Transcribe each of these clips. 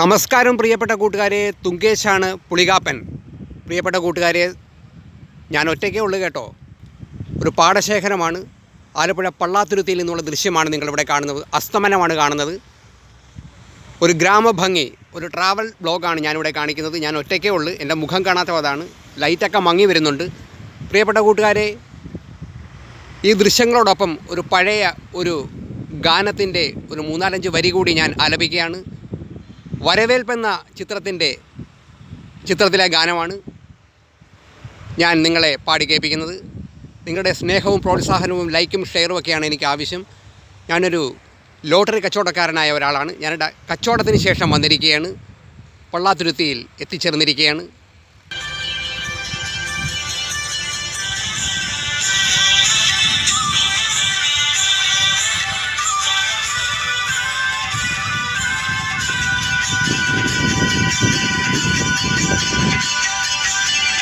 നമസ്കാരം പ്രിയപ്പെട്ട കൂട്ടുകാരെ തുങ്കേശാണ് പുളികാപ്പൻ. പ്രിയപ്പെട്ട കൂട്ടുകാരെ ഞാൻ ഒറ്റയ്ക്കേ ഉള്ളൂ കേട്ടോ. ഒരു പാടശേഖരമാണ്. ആലപ്പുഴ പള്ളാത്തുരുത്തിയിൽ നിന്നുള്ള ദൃശ്യമാണ് നിങ്ങളിവിടെ കാണുന്നത്. അസ്തമനമാണ് കാണുന്നത്. ഒരു ഗ്രാമഭംഗി ഒരു ട്രാവൽ ബ്ലോഗാണ് ഞാനിവിടെ കാണിക്കുന്നത്. ഞാൻ ഒറ്റയ്ക്കേ ഉള്ളൂ. എന്റെ മുഖം കാണാത്തതാണ് ലൈറ്റൊക്കെ മങ്ങി വരുന്നുണ്ട്. പ്രിയപ്പെട്ട കൂട്ടുകാരെ ഈ ദൃശ്യങ്ങളോടൊപ്പം ഒരു പഴയ ഒരു ഗാനത്തിന്റെ ഒരു മൂന്നാലഞ്ച് വരി കൂടി ഞാൻ ആലപിക്കുകയാണ്. വരവേൽപ്പെന്ന ചിത്രത്തിന്റെ ചിത്രത്തിലെ ഗാനമാണ് ഞാൻ നിങ്ങളെ പാടി കേൾപ്പിക്കുന്നത്. നിങ്ങളുടെ സ്നേഹവും പ്രോത്സാഹനവും ലൈക്കും ഷെയറും ഒക്കെയാണ് എനിക്ക് ആവശ്യം. ഞാനൊരു ലോട്ടറി കച്ചവടക്കാരനായ ഒരാളാണ്. ഞാനിവിടെ കച്ചവടത്തിന് ശേഷം വന്നിരിക്കുകയാണ്. പള്ളാത്തുരുത്തിയിൽ എത്തിച്ചേർന്നിരിക്കുകയാണ്.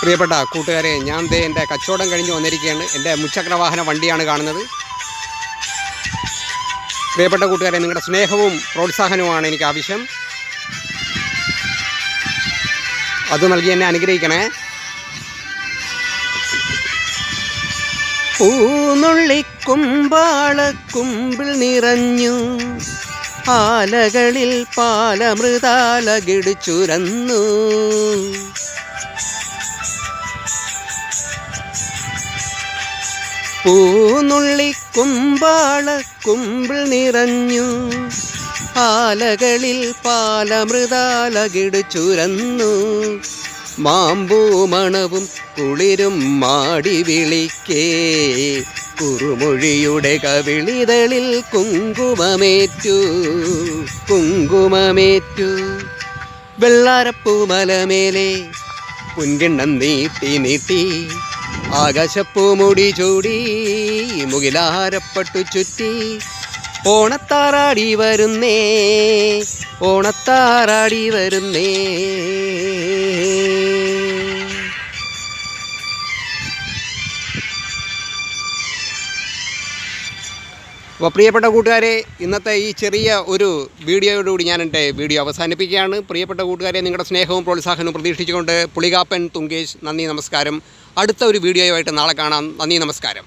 പ്രിയപ്പെട്ട കൂട്ടുകാരെ ഞാൻ ദേ എന്റെ കച്ചവടം കഴിഞ്ഞ് വന്നിരിക്കുകയാണ്. എന്റെ മുച്ചക്രവാഹന വണ്ടിയാണ് കാണുന്നത്. പ്രിയപ്പെട്ട കൂട്ടുകാരെ നിങ്ങളുടെ സ്നേഹവും പ്രോത്സാഹനവുമാണ് എനിക്ക് ആവശ്യം. അത് നൽകി എന്നെ അനുഗ്രഹിക്കണേ. പൂനുള്ളിക്കുമ്പാളക്കുമ്പിൽ നിറഞ്ഞു ആലകളിൽ പാലമൃതാലകിടിച്ചുരന്നു പൂനുള്ളിക്കുമ്പാളക്കുമ്പിൽ നിറഞ്ഞു. ആലകളിൽ പാലമൃതാലകിട് ചുരന്നു. മാമ്പൂമണവും കുളിരും മാടി വിളിക്കേ. കുറുമൊഴിയുടെ കവിളിതളിൽ കുങ്കുമമേറ്റു. കുങ്കുമമേറ്റു. വെള്ളാരപ്പൂമലമേലെ പുൻകിണ്ണം നീട്ടി നീട്ടി. ആകാശപ്പൂ മുടി ചൂടി മുകിലാരപ്പെട്ടു ചുറ്റി. ഓണത്താറാടി വരുന്നേ ഓണത്താറാടി വരുന്നേ. അപ്പോൾ പ്രിയപ്പെട്ട കൂട്ടുകാരെ ഇന്നത്തെ ഈ ചെറിയ ഒരു വീഡിയോയോടുകൂടി ഞാൻ എന്റെ വീഡിയോ അവസാനിപ്പിക്കുകയാണ്. പ്രിയപ്പെട്ട കൂട്ടുകാരെ നിങ്ങളുടെ സ്നേഹവും പ്രോത്സാഹനവും പ്രതീക്ഷിച്ചുകൊണ്ട് പുളികാപ്പൻ തുങ്കേഷ് നന്ദി നമസ്കാരം. അടുത്ത ഒരു വീഡിയോയുമായിട്ട് നാളെ കാണാം. നന്ദി നമസ്കാരം.